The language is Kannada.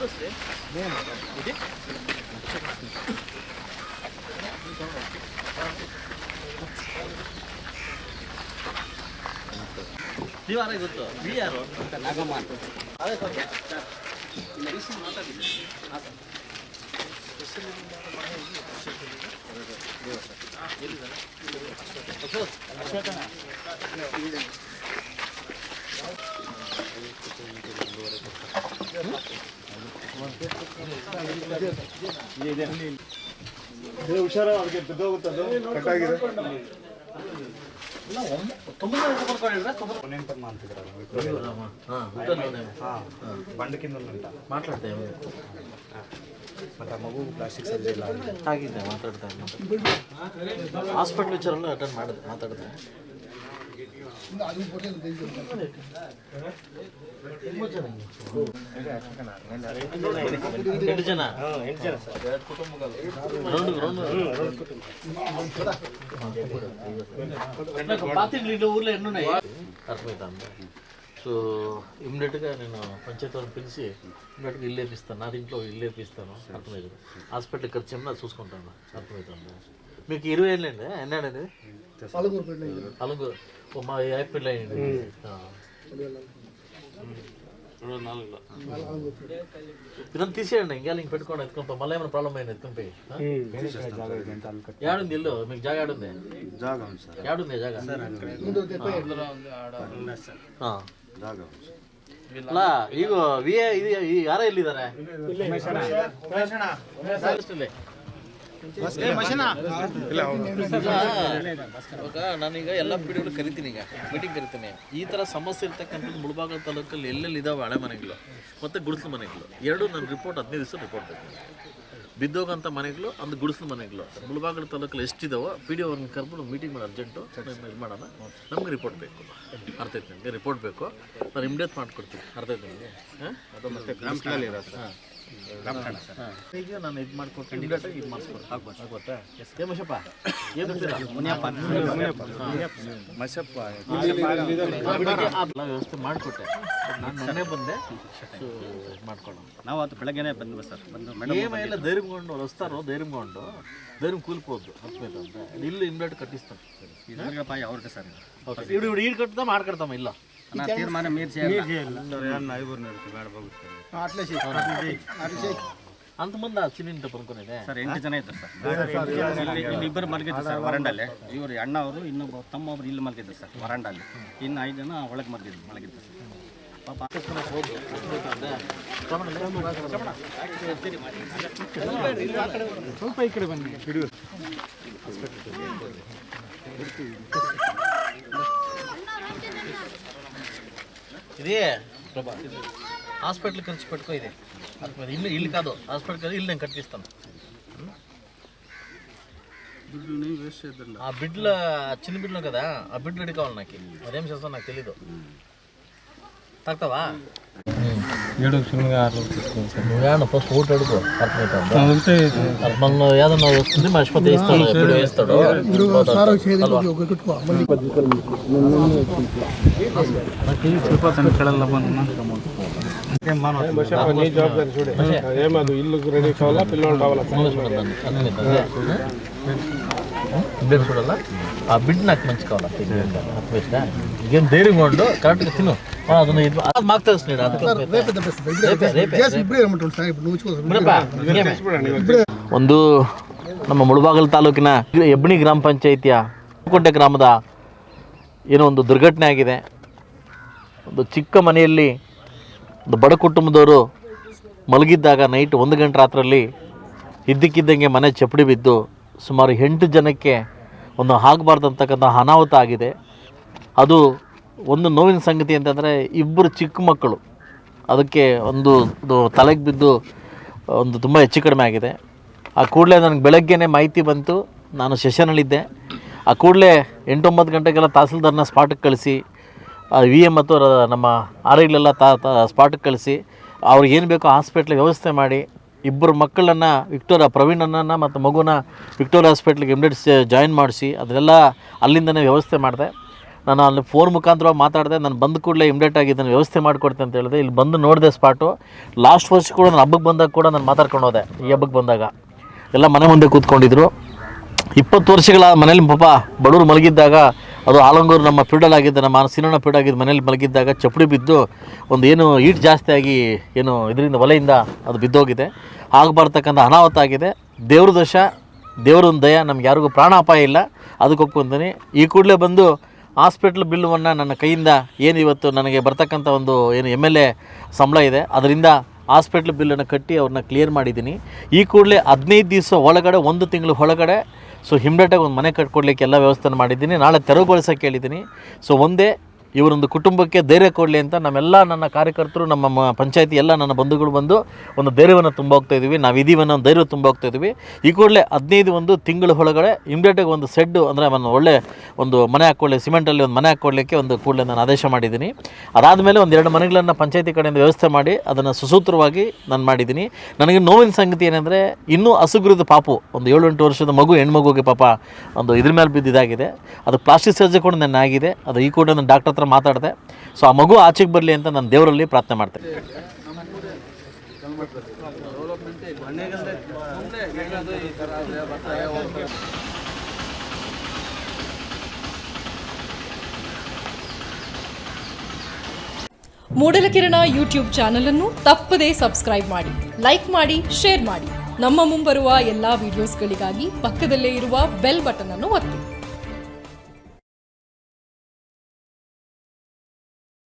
Burası ne? Ne yani? Yedi? Divara guttu. Biliyar o. Nagaman. Abi sor. Medicine mata bir. Asa. Asıl. Asıl. Asıl. Asıl. ಗೊತ್ತಲ್ಲ ಹಾಂ ಬಂಡಕಿಂದ ಅಂತ ಮಾತಾಡ್ತೇವೆ ಮಗು ಮಾತಾಡ್ತಾ ಹಾಸ್ಪಿಟ್ಲ್ ವಿಚಾರ ಅಟೆಂಡ್ ಮಾಡಿದೆ ಮಾತಾಡಿದೆ వచ్చింది అది పోటీ ఊర్లో ఎన్ని ఉన్నాయి? సో ఇమ్మీడియట్గా నేను పంచాయతీ వాళ్ళని పిలిచి ఇమ్మీడియట్గా ఇల్లు వేపిస్తాను. నాది ఇంట్లో ఇల్లు వేపిస్తాను. అర్థమైంది. హాస్పిటల్ ఖర్చు ఏమన్నా చూసుకుంటాను. అర్థమవుతుంది మీకు ఇరవై ఏళ్ళండి ఎన్నాడండి అలుగు ఓ మా యాపిల్ అయ్యండి రెండు నాలుగులో ఇదంతా తీసేయండి ఇంకా ఇంక పెట్టుకోండి ఎత్తుకొని మళ్ళీ ఏమైనా ప్రాబ్లం అయింది ఎత్తుకొని పోయి ಬೇರೆ ಕಡೆ ಜಾಗ ಇದೆ ಅಂತ ಅಲ್ಲಿ ಕಟ್ಟಿ ఏడుంది ఇల్లు మీకు జాగా ఏడుంది ಜಾಗ ಉಂಟು ಸರ್ ఏడుంది జాగా ಹಾ ಜಾಗ ಉಂಟು ಸರ್ ಅಲ್ಲ ಈಗ ವಿ ಎ ಇದು ಈ ಯಾರ ಇವಾಗ ನಾನೀಗ ಎಲ್ಲ ಪಿಡಿಗಳು ಕರಿತೀನಿ ಈಗ ಮೀಟಿಂಗ್ ಕರಿತೀನಿ. ಈ ಥರ ಸಮಸ್ಯೆ ಇರ್ತಕ್ಕಂಥದ್ದು ಮುಳಬಾಗ ತಾಲೂಕಲ್ಲಿ ಎಲ್ಲೆಲ್ಲಿ ಇದಾವೆ ಹಳೆ ಮನೆಗಳು ಮತ್ತು ಗುಡಿಸಲು ಮನೆಗಳು? ಎರಡು ನನ್ನ ರಿಪೋರ್ಟ್ ಹದಿನೈದು ದಿವಸ ರಿಪೋರ್ಟ್ ಬೇಕು ಬಿದ್ದೋಗಂಥ ಮನೆಗಳು ಒಂದು ಗುಡಿಸಲು ಮನೆಗಳು. ಮುಳಬಾಗಲ ತಾಲೂಕಲ್ಲಿ ಎಷ್ಟಿದಾವೋ ಪಿ ಡಿ ಅವ್ರನ್ನ ಕರ್ಕೊಂಡು ಮೀಟಿಂಗ್ ಮಾಡಿ ಅರ್ಜೆಂಟು ಇದು ಮಾಡೋಣ. ನಮ್ಗೆ ರಿಪೋರ್ಟ್ ಬೇಕು. ಅರ್ಥ ಐತೆ ನನಗೆ ರಿಪೋರ್ಟ್ ಬೇಕು. ನಾನು ಇಮ್ಡಿಯೇಟ್ ಮಾಡ್ಕೊಡ್ತೀನಿ. ಅರ್ಥ ಐತೆ ನನಗೆ ಹಾಂ. ಈಗ ನಾನು ಇದು ಮಾಡ್ಕೊಡ್ತೀನಿ ಇದು ಮಾಡಿಸ್ಕೊಡ್ತೀನಿ ಆಗುತ್ತಾ ಏ ಮಶಪ್ಪ ಏನು ಮಸಪ್ಪ ಎಲ್ಲ ವ್ಯವಸ್ಥೆ ಮಾಡಿಕೊಟ್ಟೆ ನಾನು ಮೊನ್ನೆ ಬಂದೆ ಮಾಡ್ಕೊಳ್ಳೋಣ ನಾವು ಅದು ಬೆಳಗ್ಗೆನೆ ಬಂದ್ವಿ ಸರ್ ಬಂದು ಎಲ್ಲ ಧೈರ್ಯಗೊಂಡು ರಸ್ತಾರೋ ಧೈರ್ಯಗೊಂಡು ಧೈರ್ಯ ಕೂಲ್ಬೋದು ಹತ್ಬೇಕು ಅಂತ ಇಲ್ಲಿ ಇಮ್ಡಿಯೇಟ್ ಕಟ್ಟಿಸ್ತಾರೆ ಇದ್ರಾಗ ಪಾಯ ಅವ್ರಿಗೆ ಸರ್ ಓಕೆ ಇವ್ರು ಇವ್ರು ಈಡ್ ಕಟ್ತಾ ಮಾಡ್ಕೊಡ್ತಮ್ಮ ಇಲ್ಲ ಚಿನ್ನಿಂಟ ಪನ್ಕೊಂಡಿದೆ ಸರ್ ಎಂಟು ಜನ ಇದ್ರು ಸರ್. ಇಲ್ಲಿ ಇಲ್ಲಿ ಇಬ್ಬರು ಮಲಗಿದ್ರು ಸರ್ ವರಂಡಲ್ಲಿ. ಇವರು ಅಣ್ಣ ಅವರು ಇನ್ನೊಬ್ಬ ತಮ್ಮ ಒಬ್ರು ಇಲ್ಲಿ ಮಲಗಿದ್ರು ಸರ್ ವರಂಡಲ್ಲಿ. ಇನ್ನು ಐದು ಜನ ಒಳಗೆ ಮಲಗಿದ್ರು ಮಲಗಿದ್ರು ಸರ್. ಪಾಪ. ಸ್ವಲ್ಪ ಈ ಕಡೆ ಬನ್ನಿ. ఇదే? ప్రభా హాస్పిటల్ ఖర్చు పెట్టుకో ఇది. ఇల్లు ఇల్లు కాదు. హాస్పిటల్ కాదు ఇల్లు నేను కట్టిస్తాను. ఆ బిడ్ల చిన్న బిడ్డలు కదా ఆ బిడ్డలు రెడీ కావాలి నాకు? అదేం చేస్తాను నాకు తెలీదు. తాగుతావా? ఏడు సున్నా ఆరు వేడ ఫస్ట్ ఓటు అడుగు అంతే మనం ఏదన్నా వస్తుంది మర్చిపోతే ఇస్తాడు ఎప్పుడు వేస్తాడు. ఏమదు ఇల్లు రెడీ కావాలా? పిల్లలు కావాలా? చూడాలా ఆ. బిడ్డ నాకు మంచి కావాలా? అర్థం ధైర్యంగా ఉండు కరెక్ట్గా తిను. ಅದನ್ನ ಇದು. ಅದು ಮಾಕ್. ಒಂದು ನಮ್ಮ ಮುಳಬಾಗಲ್ ತಾಲೂಕಿನ ಹೆಬ್ಬಣಿ ಗ್ರಾಮ ಪಂಚಾಯಿತಿಯ ಕುಂಟೆ ಗ್ರಾಮದ ಏನೋ ಒಂದು ದುರ್ಘಟನೆ ಆಗಿದೆ. ಒಂದು ಚಿಕ್ಕ ಮನೆಯಲ್ಲಿ ಒಂದು ಬಡ ಕುಟುಂಬದವರು ಮಲಗಿದ್ದಾಗ ನೈಟ್ ಒಂದು ಗಂಟೆ ರಾತ್ರಲ್ಲಿ ಇದ್ದಕ್ಕಿದ್ದಂಗೆ ಮನೆ ಚಪ್ಪಡಿ ಬಿದ್ದು ಸುಮಾರು ಎಂಟು ಜನಕ್ಕೆ ಒಂದು ಆಗಬಾರ್ದಂತಕ್ಕಂಥ ಅನಾಹುತ ಆಗಿದೆ. ಅದು ಒಂದು ನೋವಿನ ಸಂಗತಿ ಅಂತಂದರೆ ಇಬ್ಬರು ಚಿಕ್ಕ ಮಕ್ಕಳು. ಅದಕ್ಕೆ ಒಂದು ತಲೆಗೆ ಬಿದ್ದು ಒಂದು ತುಂಬ ಹೆಚ್ಚು ಕಡಿಮೆ ಆಗಿದೆ. ಆ ಕೂಡಲೇ ನನಗೆ ಬೆಳಗ್ಗೆನೇ ಮಾಹಿತಿ ಬಂತು. ನಾನು ಸೆಷನಲ್ಲಿದ್ದೆ. ಆ ಕೂಡಲೇ ಎಂಟೊಂಬತ್ತು ಗಂಟೆಗೆಲ್ಲ ತಹಸೀಲ್ದಾರ್ನ ಸ್ಪಾಟಕ್ಕೆ ಕಳಿಸಿ ವಿ ಎಂ ಮತ್ತು ನಮ್ಮ ಆರ್ ಐಲೆಲ್ಲ ತಾ ತಾ ಸ್ಪಾಟಿಗೆ ಕಳಿಸಿ, ಅವ್ರಿಗೆ ಏನು ಬೇಕೋ ಹಾಸ್ಪಿಟ್ಲಿಗೆ ವ್ಯವಸ್ಥೆ ಮಾಡಿ, ಇಬ್ಬರು ಮಕ್ಕಳನ್ನು, ವಿಕ್ಟೋರಿಯಾ ಪ್ರವೀಣನನ್ನು ಮತ್ತು ಮಗುನ ವಿಕ್ಟೋರಿಯಾ ಹಾಸ್ಪಿಟ್ಲಿಗೆ ಎಮ್ಡೆಡ್ಸ್ ಜಾಯಿನ್ ಮಾಡಿಸಿ ಅದೆಲ್ಲ ಅಲ್ಲಿಂದನೇ ವ್ಯವಸ್ಥೆ ಮಾಡಿದೆ. ನಾನು ಅಲ್ಲಿ ಫೋನ್ ಮುಖಾಂತರ ಮಾತಾಡಿದೆ, ನಾನು ಬಂದ ಕೂಡಲೇ ಇಮ್ಡಿಯೇಟ್ ಆಗಿ ಇದನ್ನು ವ್ಯವಸ್ಥೆ ಮಾಡಿಕೊಡ್ತೆ ಅಂತ ಹೇಳಿದೆ. ಇಲ್ಲಿ ಬಂದು ನೋಡಿದೆ ಸ್ಪಾಟು ಲಾಸ್ಟ್ ವರ್ಷ ಕೂಡ ನಾನು ಹಬ್ಬಕ್ಕೆ ಬಂದಾಗ ಕೂಡ ನಾನು ಮಾತಾಡ್ಕೊಂಡು ಹೋದೆ ಈ ಹಬ್ಬಕ್ಕೆ ಬಂದಾಗ. ಎಲ್ಲ ಮನೆ ಮುಂದೆ ಕೂತ್ಕೊಂಡಿದ್ರು. ಇಪ್ಪತ್ತು ವರ್ಷಗಳ ಮನೇಲಿ ಪಾಪ ಬಡವರು ಮಲಗಿದ್ದಾಗ, ಅದು ಆಲಂಗೂರು ನಮ್ಮ ಆಗಿದ್ದ ನಮ್ಮ ಫೀಡ್ ಆಗಿದ್ದ ಮನೇಲಿ ಮಲಗಿದ್ದಾಗ ಚಪ್ಪಡಿ ಬಿದ್ದು ಒಂದು ಏನು ಈಟ್ ಜಾಸ್ತಿ ಆಗಿ ಏನು ಇದರಿಂದ ಒಲೆಯಿಂದ ಅದು ಬಿದ್ದೋಗಿದೆ. ಆಗಬಾರ್ತಕ್ಕಂಥ ಅನಾಹುತ ಆಗಿದೆ. ದೇವ್ರ ದೋಷ ದೇವ್ರೊಂದು ದಯ, ನಮ್ಗೆ ಯಾರಿಗೂ ಪ್ರಾಣಾಪಾಯ ಇಲ್ಲ. ಅದಕ್ಕೆ ಒಪ್ಕೊಂತೀನಿ ಈ ಕೂಡಲೇ ಬಂದು ಹಾಸ್ಪಿಟ್ಲ್ ಬಿಲ್ಲುವನ್ನು ನನ್ನ ಕೈಯಿಂದ ಏನು ಇವತ್ತು ನನಗೆ ಬರ್ತಕ್ಕಂಥ ಒಂದು ಏನು ಎಂ ಎಲ್ ಎ ಸಂಬಳ ಇದೆ. ಅದರಿಂದ ಹಾಸ್ಪಿಟ್ಲ್ ಬಿಲ್ಲನ್ನು ಕಟ್ಟಿ ಅವ್ರನ್ನ ಕ್ಲಿಯರ್ ಮಾಡಿದ್ದೀನಿ. ಈ ಕೂಡಲೇ ಹದಿನೈದು ದಿವಸ ಒಳಗಡೆ, ಒಂದು ತಿಂಗಳು ಒಳಗಡೆ ಸೊ ಹಿಮ್ಡೆಟಾಗಿ ಒಂದು ಮನೆ ಕಟ್ಕೊಡ್ಲಿಕ್ಕೆ ಎಲ್ಲ ವ್ಯವಸ್ಥೆ ಮಾಡಿದ್ದೀನಿ. ನಾಳೆ ತೆರವುಗೊಳಿಸೋಕೆ ಹೇಳಿದ್ದೀನಿ. ಸೊ ಒಂದೇ ಇವರೊಂದು ಕುಟುಂಬಕ್ಕೆ ಧೈರ್ಯ ಕೊಡಲಿ ಅಂತ ನಮ್ಮೆಲ್ಲ ನನ್ನ ಕಾರ್ಯಕರ್ತರು, ನಮ್ಮ ಪಂಚಾಯತಿ ಎಲ್ಲ ನನ್ನ ಬಂಧುಗಳು ಬಂದು ಒಂದು ಧೈರ್ಯವನ್ನು ತುಂಬ ಹೋಗ್ತಾ ಇದ್ದೀವಿ. ನಾವು ಇದೀವಿ ಅನ್ನೋ ಒಂದು ಧೈರ್ಯ ತುಂಬ ಹೋಗ್ತಾ ಇದ್ದೀವಿ. ಈ ಕೂಡಲೇ ಹದಿನೈದು ಒಂದು ತಿಂಗಳ ಒಳಗಡೆ ಇಮ್ಡಿಯೇಟಾಗಿ ಒಂದು ಸೆಡ್ಡು ಅಂದರೆ ಒಂದು ಒಳ್ಳೆ ಒಂದು ಮನೆ ಹಾಕ್ಕೊಳ್ಳಿ ಸಿಮೆಂಟಲ್ಲಿ ಒಂದು ಮನೆ ಹಾಕ್ಕೊಳ್ಳಿಕ್ಕೆ ಒಂದು ಕೂಡಲೇ ನಾನು ಆದೇಶ ಮಾಡಿದ್ದೀನಿ. ಅದಾದಮೇಲೆ ಒಂದು ಎರಡು ಮನೆಗಳನ್ನು ಪಂಚಾಯತಿ ಕಡೆಯಿಂದ ವ್ಯವಸ್ಥೆ ಮಾಡಿ ಅದನ್ನು ಸುಸೂತ್ರವಾಗಿ ನಾನು ಮಾಡಿದ್ದೀನಿ. ನನಗೆ ನೋವಿನ ಸಂಗತಿ ಏನಂದರೆ ಇನ್ನೂ ಹಸುಗುರಿದ ಪಾಪು, ಒಂದು ಏಳು ಎಂಟು ವರ್ಷದ ಮಗು ಹೆಣ್ಮಗುಗೆ ಪಾಪ ಒಂದು ಇದ್ರ ಮೇಲೆ ಬಿದ್ದಿದಾಗಿದೆ. ಅದು ಪ್ಲಾಸ್ಟಿಕ್ ಸರ್ಜರಿ ಕೂಡ ನನ್ನ ಆಗಿದೆ. ಅದು ಈ ಕೂಡ ನಾನು ಡಾಕ್ಟರ್ ಹತ್ರ ಮಾತಾಡಿದೆ. ಸೊ ಆ ಮಗು ಆಚೆಗೆ ಬರಲಿ ಅಂತ ನಾನು ದೇವರಲ್ಲಿ ಪ್ರಾರ್ಥನೆ ಮಾಡ್ತೇನೆ. ಮೂಡಲಕಿರಣ ಯೂಟ್ಯೂಬ್ ಚಾನಲ್ ಅನ್ನು ತಪ್ಪದೇ ಸಬ್ಸ್ಕ್ರೈಬ್ ಮಾಡಿ, ಲೈಕ್ ಮಾಡಿ, ಶೇರ್ ಮಾಡಿ. ನಮ್ಮ ಮುಂಬರುವ ಎಲ್ಲಾ ವಿಡಿಯೋಸ್ಗಳಿಗಾಗಿ ಪಕ್ಕದಲ್ಲೇ ಇರುವ ಬೆಲ್ ಬಟನ್ ಅನ್ನು ಒತ್ತಿ.